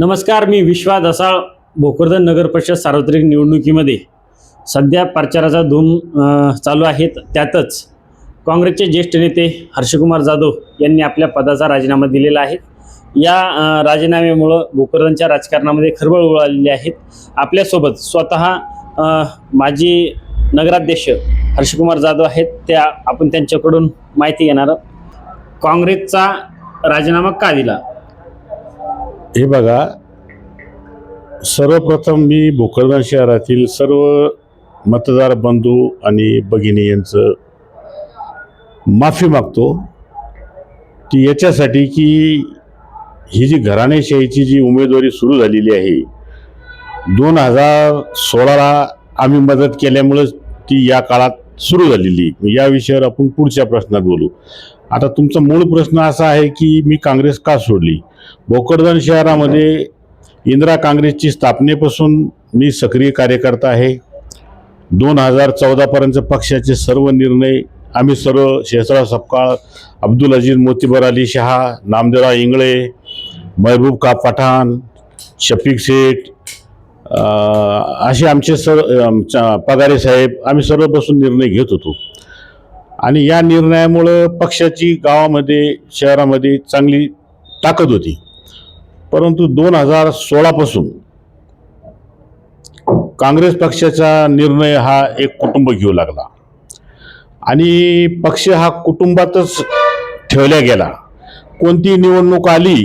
नमस्कार मी विश्वा दसाळ भोकरदन नगर परिषद सार्वत्रिक निवडणुकीमध्ये. सध्या प्रचाराचा धूम चालू आहेत त्यातच काँग्रेसचे ज्येष्ठ नेते हर्षकुमार जाधव यांनी आपल्या पदाचा राजीनामा दिलेला आहे. या राजीनाम्यामुळं भोकरदनच्या राजकारणामध्ये खळबळ उडालेली आहेत आपल्यासोबत स्वतः माजी नगराध्यक्ष हर्षकुमार जाधव आहेत. त्या आपण त्यांच्याकडून माहिती घेणार आहोत. काँग्रेसचा राजीनामा का दिला? हे बघा सर्वप्रथम मी भोकरदन शहरातील सर्व मतदार बंधू आणि भगिनी यांचं माफी मागतो. ती याच्यासाठी की ही जी घराणेशाहीची जी उमेदवारी सुरू झालेली आहे दोन हजार सोळाला आम्ही मदत केल्यामुळं ती या काळात सुरू झालेली. या विषयावर आपण पुढच्या प्रश्नात बोलू. आता तुमचा मूळ प्रश्न असा आहे की मी काँग्रेस का सोडली? भोकरदन शहरामध्ये इंदिरा काँग्रेसची स्थापनेपासून मी सक्रिय कार्यकर्ता आहे. दोन हजार चौदापर्यंत पक्षाचे सर्व निर्णय आम्ही सर्व शेसरा सपकाळ अब्दुल अजीज मोतीबर अली शहा नामदेवराव इंगळे महबूब का पठाण शफीक शेठ असे आमचे सर आमच्या पगारे साहेब आम्ही सर्व बसून निर्णय घेत होतो. आणि या निर्णयामुळं पक्षाची गावामध्ये शहरामध्ये चांगली ताकद होती. परंतु दोन हजार सोळापासून काँग्रेस पक्षाचा निर्णय हा एक कुटुंब घेऊ लागला. आणि पक्ष हा कुटुंबातच ठेवला गेला. कोणती निवडणूक आली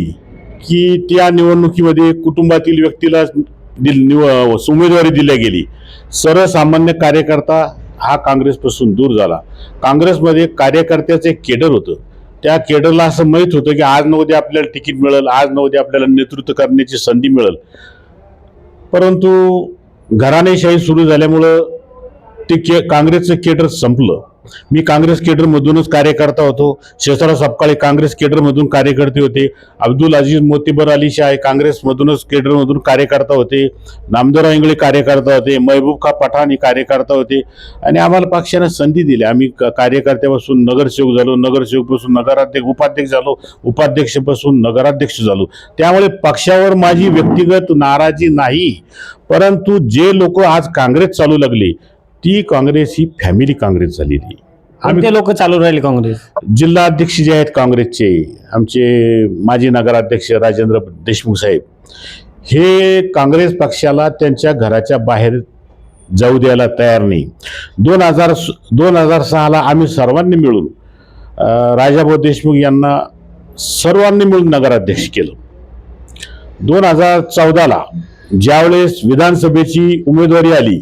की त्या निवडणुकीमध्ये कुटुंबातील व्यक्तीला दिल निव उमेदवारी दिल्या गेली? सर्वसामान्य कार्यकर्ता हा काँग्रेसपासून दूर झाला. काँग्रेसमध्ये कार्यकर्त्याचं एक केडर होतं. त्या केडरला असं माहीत होतं की आज न उद्या आपल्याला तिकीट मिळेल आज न उद्या आपल्याला नेतृत्व करण्याची संधी मिळेल. परंतु घराणेशाही सुरू झाल्यामुळं ते के काँग्रेसचं केडर संपलं. मी काँग्रेस केडरमधूनच कार्यकर्ता होतो. शेषराव सपकाळे काँग्रेस केडरमधून कार्यकर्ते होते. अब्दुल अजीज मोतीबर अली शाह काँग्रेसमधूनच केडरमधून कार्यकर्ता होते. नामदेवराव इंगळे कार्यकर्ता होते. महबूब खा पठाण हे कार्यकर्ता होते. आणि आम्हाला पक्षाने संधी दिली. आम्ही कार्यकर्त्यापासून नगरसेवक झालो. नगरसेवकपासून नगराध्यक्ष उपाध्यक्ष झालो. उपाध्यक्षपासून नगराध्यक्ष झालो. त्यामुळे पक्षावर माझी व्यक्तिगत नाराजी नाही. परंतु जे लोक आज काँग्रेस चालू लागली ती काँग्रेस ही फॅमिली काँग्रेस झालेली. आम्ही लोक चालू राहिले काँग्रेस? जिल्हा अध्यक्ष जे आहेत काँग्रेसचे आमचे माजी नगराध्यक्ष राजेंद्र देशमुख साहेब हे काँग्रेस पक्षाला त्यांच्या घराच्या बाहेर जाऊ द्यायला तयार नाही. दोन हजार दोन हजार सहाला आम्ही सर्वांनी मिळून राजाभाऊ देशमुख यांना सर्वांनी मिळून नगराध्यक्ष केलं. दोन हजार चौदाला ज्यावेळेस विधानसभेची उमेदवारी आली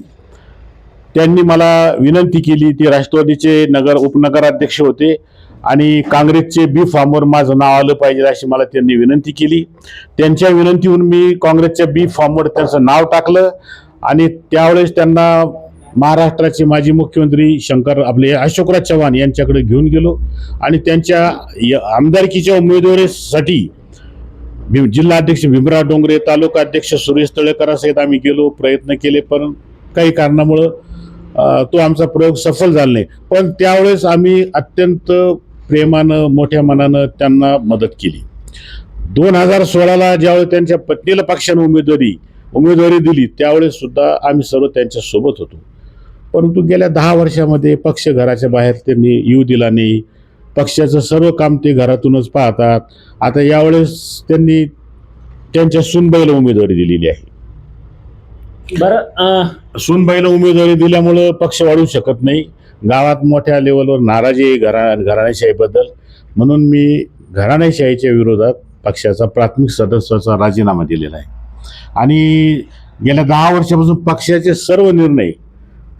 त्यांनी मला विनंती केली. ते राष्ट्रवादीचे नगर उपनगराध्यक्ष होते आणि काँग्रेसचे बी फॉर्मवर माझं नाव आलं पाहिजे अशी मला त्यांनी विनंती केली. त्यांच्या विनंतीहून मी काँग्रेसच्या बी फॉर्मवर त्यांचं नाव टाकलं आणि त्यावेळेस त्यांना महाराष्ट्राचे माजी मुख्यमंत्री शंकर आपले अशोकराज चव्हाण यांच्याकडे घेऊन गेलो आणि त्यांच्या य- आमदारकीच्या उमेदवारीसाठी भीम जिल्हाध्यक्ष भीमराव डोंगरे तालुका अध्यक्ष सुरेश तळेकरासहित आम्ही गेलो प्रयत्न केले पण काही कारणामुळं तो आमचा प्रयोग सफल झाला नाही. पण त्यावेळेस आम्ही अत्यंत प्रेमानं मोठ्या मनानं त्यांना मदत केली. दोन हजार सोळाला ज्यावेळेस त्यांच्या पत्नीला पक्षानं उमेदवारी उमेदवारी दिली त्यावेळेस सुद्धा आम्ही सर्व त्यांच्यासोबत होतो. परंतु गेल्या दहा वर्षामध्ये पक्ष घराच्या बाहेर त्यांनी येऊ दिला नाही. पक्षाचं सर्व काम ते घरातूनच पाहतात. आता यावेळेस त्यांनी त्यांच्या सुनबाईला उमेदवारी दिलेली आहे. बरं सुनबाईला उमेदवारी दिल्यामुळं पक्ष वाढू शकत नाही. गावात मोठ्या लेवलवर नाराजी आहे घरा घराणेशाहीबद्दल म्हणून मी घराणेशाहीच्या विरोधात पक्षाचा प्राथमिक सदस्याचा राजीनामा दिलेला आहे. आणि गेल्या दहा वर्षापासून पक्षाचे सर्व निर्णय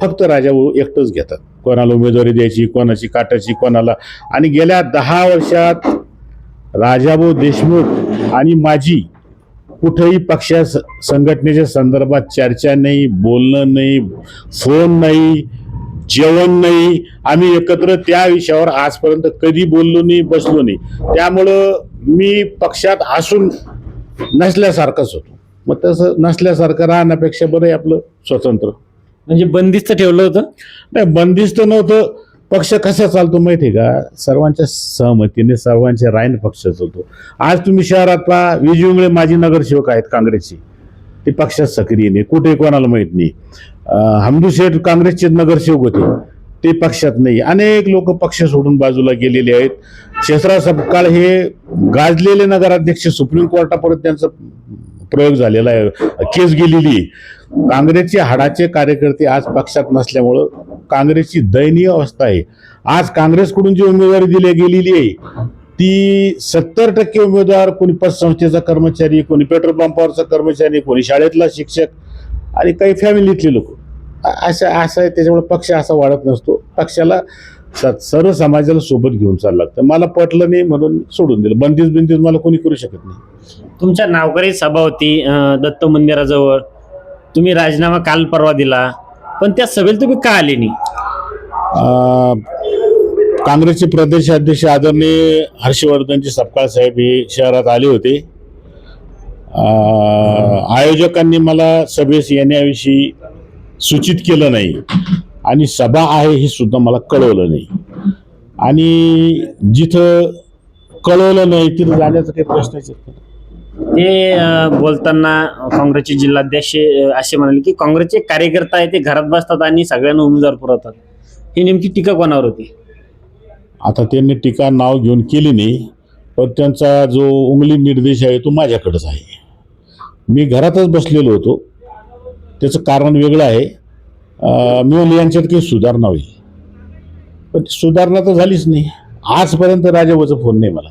फक्त राजाभाऊ एकटंच घेतात. कोणाला उमेदवारी द्यायची कोणाची काटायची कोणाला आणि गेल्या दहा वर्षात राजाभाऊ देशमुख आणि माझी कुठेही पक्षा संघटनेच्या संदर्भात चर्चा नाही बोलणं नाही फोन नाही जेवण नाही. आम्ही एकत्र त्या विषयावर आजपर्यंत कधी बोललो नाही बसलो नाही. त्यामुळं मी पक्षात असून नसल्यासारखंच होतो. मग तसं नसल्यासारखं राहण्यापेक्षा बरं आहे आपलं स्वतंत्र. म्हणजे बंदिस्त ठेवलं होतं? नाही बंदिस्त नव्हतं. पक्ष कसा चालतो माहिती आहे का? सर्वांच्या सहमतीने सर्वांच्या रायन पक्ष चालतो. आज तुम्ही शहरात पहा विजयुंगळे माजी नगरसेवक आहेत काँग्रेसचे. ते पक्षात सक्रिय नाही. कुठे कोणाला माहीत नाही. हमदू शेठ काँग्रेसचे नगरसेवक होते. ते पक्षात नाही. अनेक लोक पक्ष सोडून बाजूला गेलेले आहेत. शेषराव सपकाळ हे गाजलेले नगराध्यक्ष सुप्रीम कोर्टापर्यंत त्यांचा प्रयोग झालेला आहे. केस गेलेली. आहे. काँग्रेसचे हाडाचे कार्यकर्ते आज पक्षात नसल्यामुळं काँग्रेसची दयनीय अवस्था आहे. आज काँग्रेसकडून जी उमेदवारी दिली गेलेली आहे ती सत्तर टक्के उमेदवार कोणी पतसंस्थेचा कर्मचारी कोणी पेट्रोल पंपावरचा कर्मचारी कोणी शाळेतला शिक्षक आणि काही फॅमिलीतले लोक. असं असं आहे त्याच्यामुळे पक्ष असा वाढत नसतो. पक्षाला स- सर्व समाजाला सोबत घेऊन चाललं लागतं. मला पटलं नाही म्हणून सोडून दिलं. बंदीज बिंदीज मला कोणी करू शकत नाही. तुमच्या नावकरी सभा होती दत्त मंदिराजवळ. तुम्ही राजीनामा काल परवा दिला. पण त्या सभेला तुम्ही का आले नाही? काँग्रेसचे प्रदेश अध्यक्ष आदरणीय हर्षवर्धनजी सपकाळ साहेब हे शहरात आले होते. आयोजकांनी मला सभेस येण्याविषयी सूचित केलं नाही आणि सभा आहे हे सुद्धा मला कळवलं नाही. आणि जिथं कळवलं नाही तिथं जाण्याचा काही प्रश्नच येत नाही. ते बोलताना काँग्रेसचे जिल्हाध्यक्ष असे म्हणाले की काँग्रेसचे कार्यकर्ता आहे ते घरात बसतात आणि सगळ्यांना उमेदवार पुरवतात. ही नेमकी टीका कोणावर होती? आता त्यांनी टीका नाव घेऊन केली नाही पण त्यांचा जो उंगली निर्देश आहे तो माझ्याकडेच आहे. मी घरातच बसलेलो होतो. त्याचं कारण वेगळं आहे. मी यांच्यात काही सुधारणा होईल. पण सुधारणा तर झालीच नाही. आजपर्यंत राजाभाऊचा फोन नाही मला.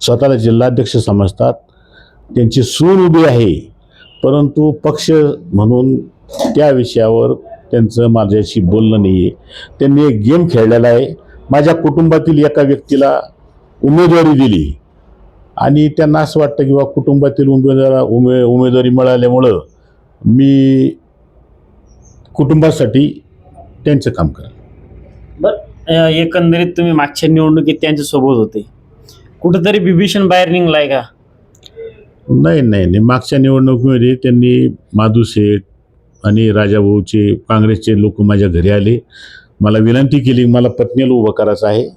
स्वतःला जिल्हाध्यक्ष समजतात. त्यांची सून उभी आहे. परंतु पक्ष म्हणून त्या विषयावर त्यांचं माझ्याशी बोलणं नाही आहे त्यांनी एक गेम खेळलेला आहे. माझ्या कुटुंबातील एका व्यक्तीला उमेदवारी दिली. आणि त्यांना असं वाटतं की बा कुटुंबातील उमेदवारा उमे उमेदवारी मिळाल्यामुळं मी कुटुंबासाठी त्यांचं काम करेन. बर एकंदरीत तुम्ही मागच्या निवडणुकीत त्यांच्यासोबत होते. कुठंतरी बिभीषण बाहेर निघलाय का? नाही नाही नाही. मागच्या निवडणुकीमध्ये त्यांनी माधू शेठ आणि राजाभाऊचे काँग्रेसचे लोक माझ्या घरी आले. मला विनंती केली मला पत्नीला उभं करायचं आहे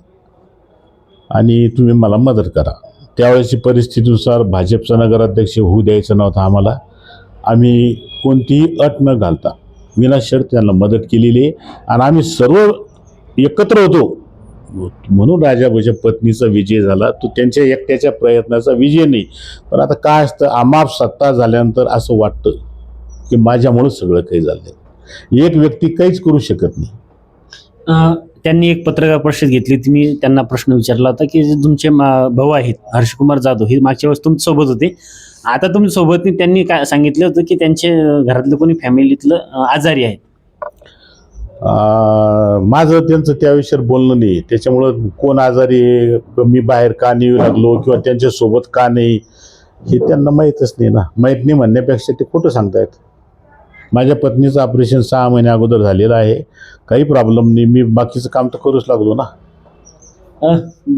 आणि तुम्ही मला मदत करा. त्यावेळेची परिस्थितीनुसार भाजपचा नगराध्यक्ष होऊ द्यायचं नव्हतं आम्हाला. आम्ही कोणतीही अट न घालता विनाशर्त त्यांना मदत केलेली आहे. आणि आम्ही सर्व एकत्र होतो. म्हणून राजाभाऊच्या पत्नीचा विजय झाला. तो त्यांच्या एकट्याच्या प्रयत्नाचा विजय नाही. पण आता काय असतं आमाप सत्ता झाल्यानंतर असं वाटतं की माझ्यामुळं सगळं काही झालं एक व्यक्ती काहीच करू शकत नाही. त्यांनी एक पत्रकार परिषद घेतली. ती मी त्यांना प्रश्न विचारला होता की जे तुमचे मा- भाऊ आहेत हर्षकुमार जाधव हे मागच्या वेळेस तुमच्यासोबत होते. आता तुमच्यासोबत त्यांनी काय सांगितलं होतं की त्यांचे घरातलं कोणी फॅमिलीतलं आजारी आहेत. माझं त्यांचं त्याविषयी बोलणं नाही. त्याच्यामुळं कोण आजारी आहे मी बाहेर का नाही लागलो किंवा त्यांच्यासोबत का नाही हे त्यांना माहीतच नाही ना. माहीत नाही म्हणण्यापेक्षा ते खोटं सांगतायत. माझ्या पत्नीचं ऑपरेशन सहा महिने अगोदर झालेलं आहे. काही प्रॉब्लेम नाही. मी बाकीचं काम तर करूच लागलो ना.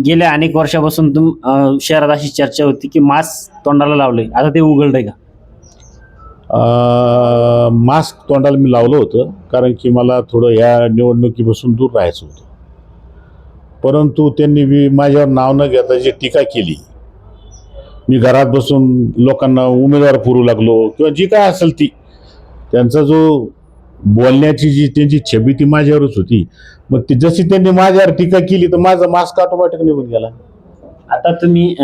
गेल्या अनेक वर्षापासून तुम शहरात अशी चर्चा होती की मास्क तोंडाला लावलंय. आता ते उघडलंय का? मास्क तोंडाला मी लावलं होतं कारण की मला थोडं ह्या निवडणुकीपासून दूर राहायचं होतं. परंतु त्यांनी मी माझ्यावर नाव न घेता जी टीका केली मी घरात बसून लोकांना उमेदवार पुरू लागलो किंवा जी काय असेल ती त्यांचा जो बोलण्याची जी त्यांची छबी ती माझ्यावरच होती. मग ती जशी त्यांनी माझ्यावर टीका केली तर माझा मास्क ऑटोमॅटिक निघून गेला. आता तुम्ही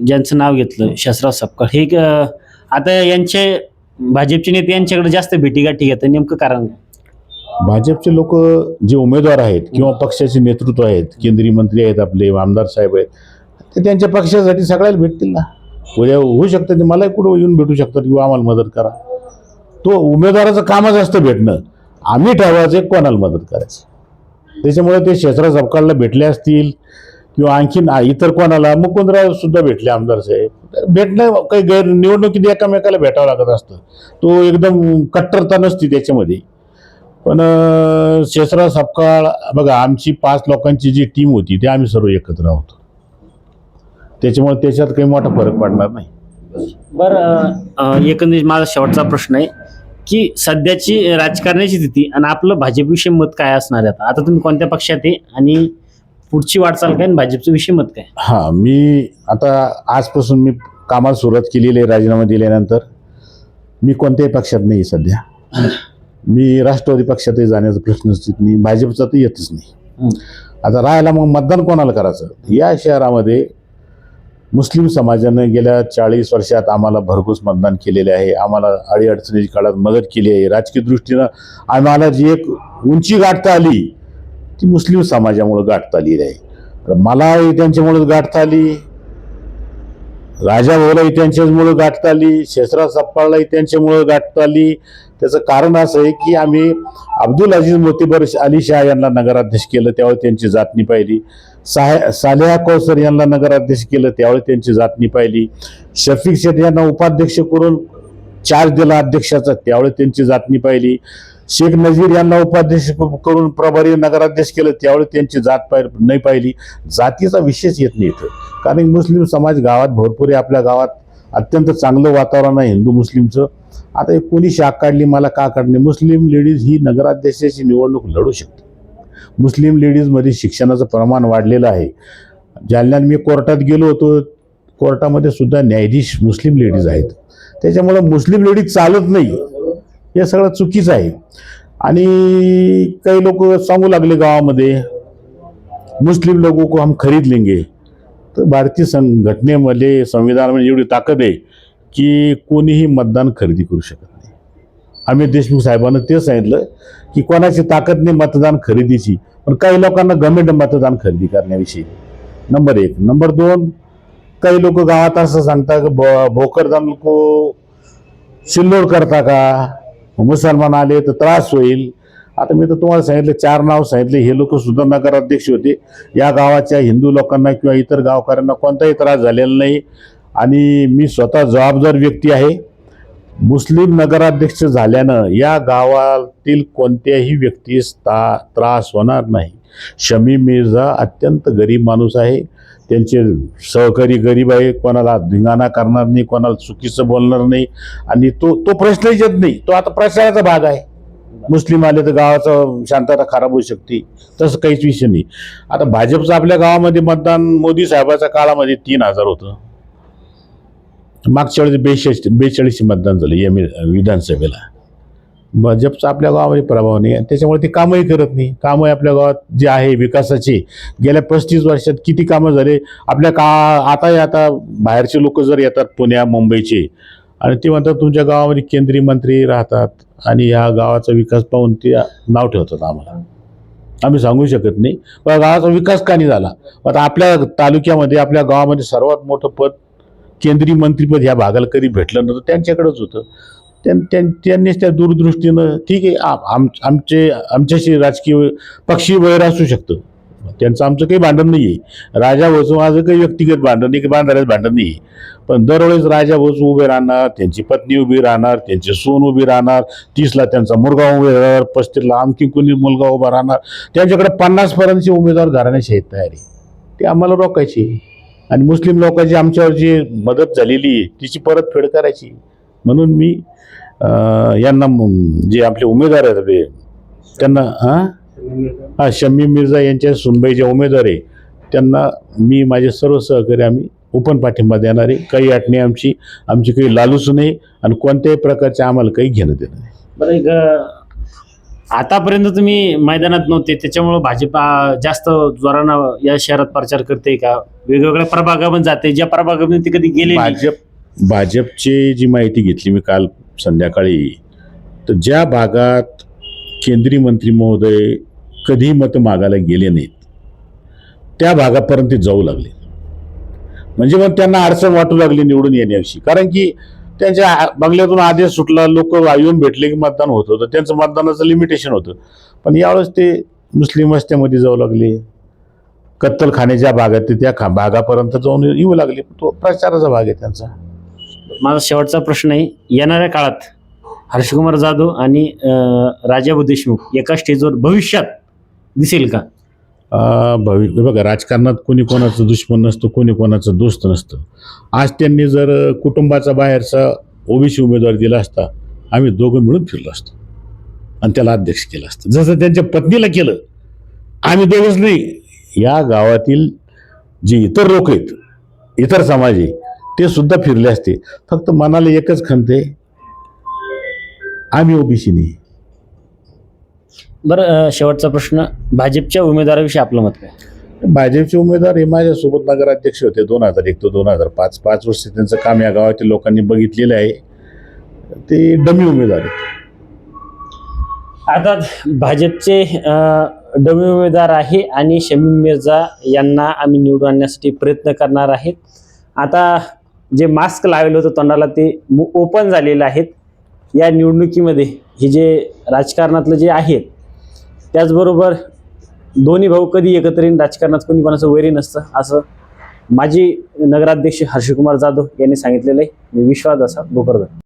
ज्यांचं नाव घेतलं शसराव सपकाळ हे आता यांचे भाजपचे नेते यांच्याकडे जास्त भेटीगाठी घेतात. नेमकं कारण काय? भाजपचे लोक जे उमेदवार आहेत किंवा पक्षाचे नेतृत्व आहेत केंद्रीय मंत्री आहेत आपले आमदार साहेब आहेत ते त्यांच्या पक्षासाठी सगळ्याला भेटतील ना. उद्या होऊ शकतं ते मलाही कुठं येऊन भेटू शकतात किंवा आम्हाला मदत करा. तो उमेदवाराचं कामच असतं भेटणं. आम्ही ठरवायचं कोणाला मदत करायची. त्याच्यामुळे ते शेषराव सपकाळला भेटले असतील किंवा आणखीन आ- इतर कोणाला मुकुंदराव सुद्धा भेटले आमदार साहेब. भेटणं काही गैर निवडणुकीत एकामेकाला भेटावं लागत असतं. तो एकदम कट्टरता नसती त्याच्यामध्ये. पण अं, शेषराव सपकाळ बघा आमची पाच लोकांची जी टीम होती ते आम्ही सर्व एकत्र आहोत त्याच्यामुळे त्याच्यात काही मोठा फरक पडणार नाही. बरं एकंदरीत माझा शेवटचा प्रश्न आहे की सध्याची राजकारणाची स्थिती आणि आपलं भाजपविषयी मत काय असणार आहे आता तुम्ही कोणत्या पक्षात आहे आणि पुढची वाटचाल काय आणि भाजपचं विषयी मत काय? हां मी आता आजपासून मी कामाला सुरुवात केलेली आहे राजीनामा दिल्यानंतर. मी कोणत्याही पक्षात नाही सध्या. मी राष्ट्रवादी पक्षातही जाण्याचा प्रश्नच नाही भाजपचा तर येतच नाही. आता राहायला मग मतदान कोणाला करायचं? या शहरामध्ये मुस्लिम समाजानं गेल्या चाळीस वर्षात आम्हाला भरघोस मतदान केलेले आहे. आम्हाला अडीअडचणीच्या काळात मदत केली आहे. राजकीय दृष्टीनं आम्हाला जी एक उंची गाठता आली ती मुस्लिम समाजामुळं गाठता आलेली आहे तर मलाही त्यांच्यामुळेच गाठता आली राजा भाऊलाही त्यांच्याचमुळे गाठता आली शेषराव सप्पाळलाही त्यांच्यामुळं गाठता आली त्याचं कारण असं आहे की आम्ही अब्दुल अजीज मोतीबर अली शाह यांना नगराध्यक्ष केलं त्यावेळी त्यांची जातणी पाहिली. साह सालेहा कौसर यांना नगराध्यक्ष केलं त्यावेळी त्यांची जातणी पाहिली. शफीक शेठ यांना उपाध्यक्ष करून चार्ज दिला अध्यक्षाचा त्यावेळी त्यांची जातनी पाहिली. शेख नजीर यांना उपाध्यक्ष करून प्रभारी नगराध्यक्ष केलं त्यावेळी त्यांची जात पाहि नाही पाहिली. जातीचा विशेष येत नाही इथं. कारण मुस्लिम समाज गावात भरपूर आहे आपल्या गावात अत्यंत चांगलं वातावरण आहे हिंदू मुस्लिमचं. आता हे कोणी शाख काढली मला का काढणे मुस्लिम लेडीज ही नगराध्यक्षाची निवडणूक लढू शकते. मुस्लिम लेडीजमध्ये शिक्षणाचं प्रमाण वाढलेलं आहे. जालन्यात मी कोर्टात गेलो होतो कोर्टामध्ये सुद्धा न्यायाधीश मुस्लिम लेडीज आहेत. त्याच्यामुळं मुस्लिम लेडीज चालत नाही. हे सगळं चुकीचं आहे. आणि काही लोक सांगू लागले गावामध्ये मुस्लिम लोगों को हम खरीद लेंगे. तर भारतीय संघटनेमध्ये संविधानामध्ये एवढी ताकद आहे की कोणीही मतदान खरेदी करू शकत नाही. अमित देशमुख साहेबांना ते सांगितलं की कोणाची ताकद नाही मतदान खरेदीची पण काही लोकांना गमेंट मतदान खरेदी करण्याविषयी. नंबर एक. नंबर दोन काही लोक गावात असं सांगतात की भो भोकरदन को सिल्लोड करता का? मुसलमान आले तर त्रास होईल. आता मी तर तुम्हाला सांगितलं चार नाव सांगितले. हे लोक सुद्धा नगराध्यक्ष होते. या गावाच्या हिंदू लोकांना किंवा इतर गावकऱ्यांना कोणताही त्रास झालेला नाही. आणि मी स्वतः जबाबदार व्यक्ती आहे. मुस्लिम नगराध्यक्ष झाल्यानं या गावातील कोणत्याही व्यक्तीस ता त्रास होणार नाही. शमी मिर्झा अत्यंत गरीब माणूस आहे. त्यांचे सहकारी गरीब आहे कोणाला धिंगाणा करणार नाही कोणाला चुकीचं बोलणार नाही. आणि तो तो प्रश्नच येत नाही. तो आता प्रचाराचा भाग आहे. मुस्लिम आले तर गावाचं शांतता खराब होऊ शकते. तसं काहीच विषय नाही. आता भाजपचं आपल्या गावामध्ये मतदान मोदी साहेबाच्या काळामध्ये तीन हजार होतं. मागच्या वेळेस बेचाळीस बेचाळीस मतदान झालं एम विधानसभेला. भाजपचा आपल्या गावामध्ये प्रभाव नाही आणि त्याच्यामुळे ते कामही करत नाही. कामं आपल्या गावात जे आहे विकासाचे गेल्या पस्तीस वर्षात किती कामं झाले? आपल्या का आता आता बाहेरचे लोक जर येतात पुण्या मुंबईचे आणि ते म्हणतात तुमच्या गावामध्ये केंद्रीय मंत्री राहतात आणि या गावाचा विकास पाहून ते नाव ठेवतात आम्हाला. आम्ही सांगू शकत नाही. पण गावाचा विकास का नाही झाला? आता आपल्या तालुक्यामध्ये आपल्या गावामध्ये सर्वात मोठं पद केंद्रीय मंत्रीपद ह्या भागाला कधी भेटलं नव्हतं त्यांच्याकडेच होतं. त्यांनीच त्या दूरदृष्टीनं ठीक आहे आम आम- आमचे आमच्याशी राजकीय पक्षी वैर असू शकतं. त्यांचं आमचं काही भांडण नाही आहे राजा भाऊचं माझं काही व्यक्तिगत भांडण नाही की बांधाऱ्याचं भांडण नाही आहे पण दरवेळेस राजा भाऊच उभे राहणार त्यांची पत्नी उभी राहणार त्यांचे सून उभी राहणार तीसला त्यांचा मुलगा उभे राहणार पस्तीसला आणखी कोणी मुलगा उभा राहणार. त्यांच्याकडे पन्नासपर्यंतचे उमेदवार घराण्याची आहेत तयारी. ते आम्हाला रोखायची आणि मुस्लिम लोकांची आमच्यावर जी मदत झालेली आहे तिची परतफेड करायची. म्हणून मी यांना जे आपले उमेदवार आहेत त्यांना हां? हा शम्मी मिर्झा यांच्या सुनबाई जे उमेदवार आहे. त्यांना मी माझे सर्व सहकारी आम्ही ओपन पाठिंबा देणार आहे. काही अटणी आमची आमची काही लालूच नाही आणि कोणत्याही प्रकारचे आम्हाला काही घेणं देणं नाही. बरं आतापर्यंत तुम्ही मैदानात नव्हते त्याच्यामुळे भाजप जास्त जोरानं या शहरात प्रचार करते का? वेगवेगळ्या प्रभागामध्ये जाते ज्या प्रभागामध्ये ती कधी गेले. भाजप भाजपची जी माहिती घेतली मी काल संध्याकाळी तर ज्या भागात केंद्रीय मंत्री महोदय कधी मतं मागायला गेले नाहीत त्या भागापर्यंत ते जाऊ लागले. म्हणजे मग त्यांना अडचण वाटू लागली निवडून येण्याविषयी. कारण की त्यांच्या बंगल्यातून आदेश सुटला लोक येऊन भेटले की मतदान होत होतं त्यांचं मतदानाचं लिमिटेशन होतं. पण यावेळेस ते मुस्लिम वस्त्यामध्ये जाऊ लागले कत्तलखान्याच्या भागात ते त्या खा भागापर्यंत जाऊन येऊ लागले. तो प्रचाराचा भाग आहे त्यांचा. माझा शेवटचा प्रश्न आहे येणाऱ्या काळात हर्षकुमार जाधव आणि अं, राजाभाऊ देशमुख एका स्टेजवर भविष्यात दिसेल का? भवि बघा राजकारणात कोणी कोणाचं दुश्मन नसतं कोणी कोणाचं दोस्त नसतं. आज त्यांनी जर कुटुंबाचा बाहेरचा ओबीसी उमेदवार दिला असता आम्ही दोघं मिळून फिरलो असतो. आणि त्याला अध्यक्ष केलं असतं. जसं त्यांच्या पत्नीला केलं आम्ही दोघंच नाही. या गावातील जे इतर लोक आहेत इतर समाज आहे ते सुद्धा फिरले असते. फक्त मनाला एकच खंत आहे आम्ही ओबीसी नाही. बरं शेवटचा प्रश्न भाजपच्या उमेदवाराविषयी आपलं मत काय? भाजपचे उमेदवार हे माझ्यासोबत नगराध्यक्ष होते दोन हजार एक ते दोन हजार पाच. पाच वर्ष त्यांचं काम या गावातील लोकांनी बघितलेलं आहे. ते डमी उमेदवार आहेत. आता भाजपचे डमी उमेदवार आहे आणि शमीम मिर्झा यांना आम्ही निवडून आणण्यासाठी प्रयत्न करणार आहेत. आता जे मास्क लावलं होतं तोंडाला ते ओपन झालेलं आहेत. या निवडणुकीमध्ये हे जे राजकारणातलं जे आहे त्याचबरोबर दोन्ही भाऊ कधी एकत्र येईन राजकारणात कोणी कोणाचं वैरी नसतं असं माजी नगराध्यक्ष हर्षकुमार जाधव यांनी सांगितलेलं आहे. मी विश्वास असा भोकरदन.